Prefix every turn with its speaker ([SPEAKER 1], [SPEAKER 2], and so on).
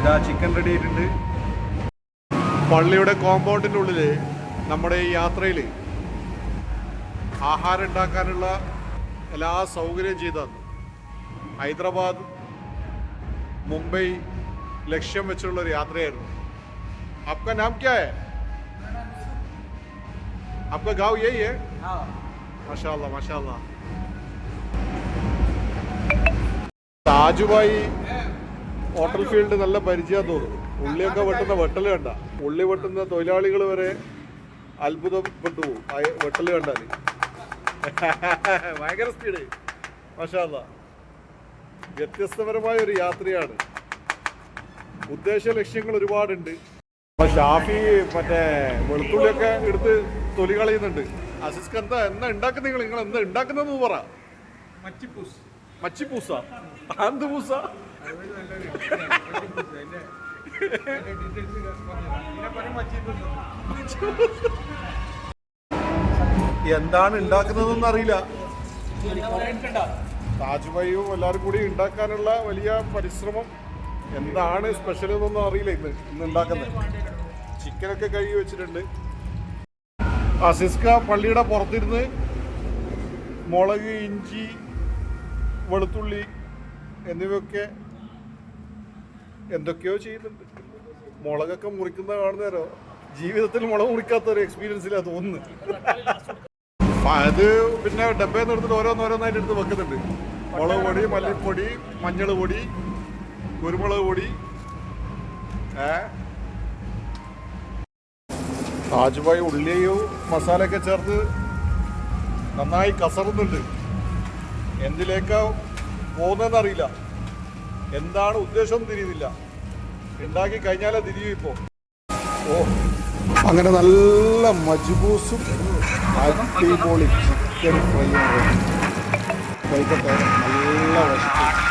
[SPEAKER 1] ഇതാ chicken ready ആയിട്ടുണ്ട് പള്ളിയുടെ കോമ്പൗണ്ടിൻ്റെ ഉള്ളിൽ നമ്മുടെ ഈ യാത്രയിൽ ആഹാരം ഉണ്ടാക്കാനുള്ള എല്ലാ സൗകര്യവും ചെയ്തു തന്നു ഹൈദരാബാദ് മുംബൈ ലക്ഷ്യം വെച്ചുള്ള ഒരു യാത്രയായിരുന്നു आपका नाम क्या है आपका गांव यही है മാഷാല്ല മാഷാല്ല താജുബായി ഹോട്ടൽ ഫീൽഡ് നല്ല പരിചയം തോന്നുന്നു. ഉള്ളിയൊക്കെ വെട്ടുന്ന വെട്ടൽ കണ്ട. ഉള്ളി വെട്ടുന്ന തൊഴിലാളികൾ വരെ അത്ഭുതപ്പെട്ടു പോകും. വെട്ടൽ കണ്ടാൽ ഭയങ്കര സ്പീഡ് മാഷാല്ല വ്യത്യസ്തപരമായ ഒരു യാത്രയാണ്. ഉദ്ദേശ ലക്ഷ്യങ്ങൾ ഒരുപാടുണ്ട്. അപ്പൊ ഷാഫി മറ്റേ വെളുത്തുള്ളിയൊക്കെ എടുത്ത് തൊലി കളയുന്നുണ്ട് അസിസ് എന്താ എന്നാ ഉണ്ടാക്കുന്ന നിങ്ങൾ? നിങ്ങൾ എന്താ ഉണ്ടാക്കുന്നതെന്ന് പറ.
[SPEAKER 2] മച്ചിപ്പൂസ്.
[SPEAKER 1] മച്ചിപ്പൂസ? എന്ത് പൂസ? എന്താണ് ഉണ്ടാക്കുന്നതെന്ന് അറിയില്ല. താജ്മഹയും എല്ലാവരും കൂടി ഉണ്ടാക്കാനുള്ള വലിയ പരിശ്രമം എന്താണ് സ്പെഷ്യൽ എന്നൊന്നും അറിയില്ല ഇന്ന്. ഇന്ന് ഉണ്ടാക്കുന്നത്. ചിക്കനൊക്കെ കഴുകി വെച്ചിട്ടുണ്ട്. അസിസ്ക പള്ളിയുടെ പുറത്തിരുന്ന് മുളക് ഇഞ്ചി വെളുത്തുള്ളി എന്നിവയൊക്കെ എന്തൊക്കെയോ ചെയ്യുന്നുണ്ട്. മുളകൊക്കെ മുറിക്കുന്ന കാണുന്നേരോ ജീവിതത്തിൽ മുളക് മുറിക്കാത്ത ഒരു എക്സ്പീരിയൻസിലാണ് തോന്നുന്നത് തോന്നുന്നു. അത് പിന്നെ ഡബ്ബയിൽ നിന്ന് എടുത്തിട്ട് ഓരോന്നോരോന്നായിട്ട് എടുത്ത് വെക്കുന്നുണ്ട്. മുളക് പൊടി മല്ലിപ്പൊടി മഞ്ഞൾ പൊടി കുരുമുളക് പൊടി താജുബായി ഉള്ളിയും മസാലയൊക്കെ ചേർത്ത് നന്നായി കസറുന്നുണ്ട്. എന്തിലേക്കാ പോകുന്നതെന്ന് അറിയില്ല. എന്താണ് ഉദ്ദേശം തിരിയുന്നില്ല. ഉണ്ടാക്കി കഴിഞ്ഞാലേ തിരിയും ഇപ്പോ. ഓ. അങ്ങനെ നല്ല മജ്ബൂസും അടിപൊളി ചിക്കൻ ഫ്രൈയും കഴിക്കട്ടെ നല്ല വിശപ്പ്.